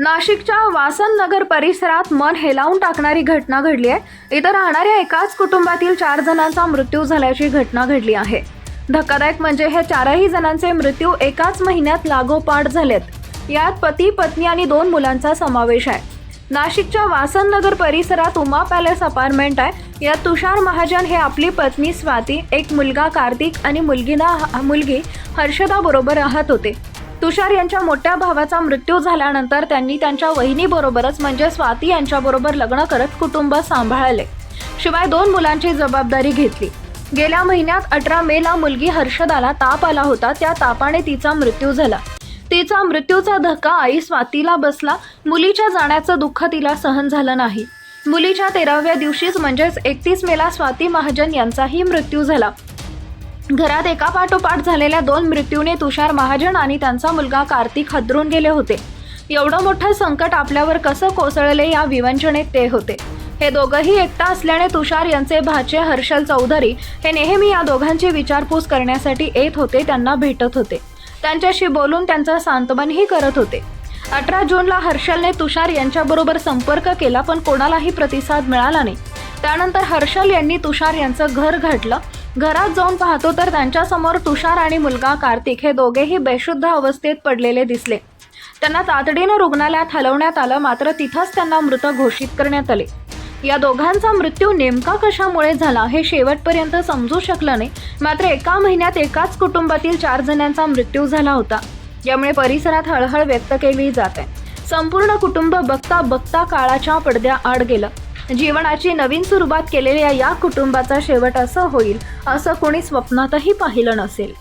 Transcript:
नाशिकच्या वासन नगर परिसरात मन हेलावून टाकणारी घटना घडली आहे. इथं राहणाऱ्या एकाच कुटुंबातील चार जणांचा मृत्यू झाल्याची घटना घडली आहे. धक्कादायक म्हणजे हे चारही जणांचे मृत्यू एकाच महिन्यात लागोपाठ झालेत. यात पती पत्नी आणि दोन मुलांचा समावेश आहे. नाशिकच्या वासन नगर परिसरात उमा पॅलेस अपार्टमेंट आहे. यात तुषार महाजन हे आपली पत्नी स्वाती एक मुलगा कार्तिक आणि मुलगीना मुलगी हर्षदा बरोबर राहत होते. तुषार यांच्या मोठ्या भावाचा मृत्यू झाल्यानंतर त्यांनी त्यांच्या वहिनीबरोबरच म्हणजे स्वाती यांच्याबरोबर लग्न करत कुटुंब सांभाळले. शिवाय दोन मुलांची जबाबदारी घेतली. गेल्या महिन्यात अठरा मेला मुलगी हर्षदाला ताप आला होता त्या तापाने तिचा मृत्यू झाला. तिचा मृत्यूचा धक्का आई स्वातीला बसला. मुलीच्या जाण्याचं दुःख तिला सहन झालं नाही. मुलीच्या तेराव्या दिवशीच म्हणजेच एकतीस मेला स्वाती महाजन यांचाही मृत्यू झाला. घरात एका पाठोपाठ झालेल्या दोन मृत्यूने तुषार महाजन आणि त्यांचा मुलगा कार्तिक हदरून गेले होते. एवढं मोठं संकट आपल्यावर कसं कोसळले या विवंचनेत ते होते. हे दोघंही एकटा असल्याने तुषार यांचे भाचे हर्षल चौधरी हे नेहमी या दोघांची विचारपूस करण्यासाठी येत होते त्यांना भेटत होते. त्यांच्याशी बोलून त्यांचं सांत्वनही करत होते. अठरा जूनला हर्षलने तुषार यांच्याबरोबर संपर्क केला पण कोणालाही प्रतिसाद मिळाला नाही. त्यानंतर हर्षल यांनी तुषार यांचं घर घाटलं घरात जाऊन पाहतो तर त्यांच्यासमोर तुषार आणि मुलगा कार्तिक हे दोघेही बेशुद्ध अवस्थेत पडलेले दिसले. त्यांना तातडीनं रुग्णालयात हलवण्यात आलं मात्र तिथंच त्यांना मृत घोषित करण्यात आले. या दोघांचा मृत्यू नेमका कशामुळे झाला हे शेवटपर्यंत समजू शकलं नाही मात्र एका महिन्यात एकाच कुटुंबातील चार जणांचा मृत्यू झाला होता. यामुळे परिसरात हळहळ व्यक्त केली जात. आहे संपूर्ण कुटुंब बघता बघता काळाच्या पडद्या आड गेलं. जीवनाची नवीन सुरुवात केलेल्या या कुटुंबाचा शेवट असं होईल असं कोणी स्वप्नातही पाहिलं नसेल.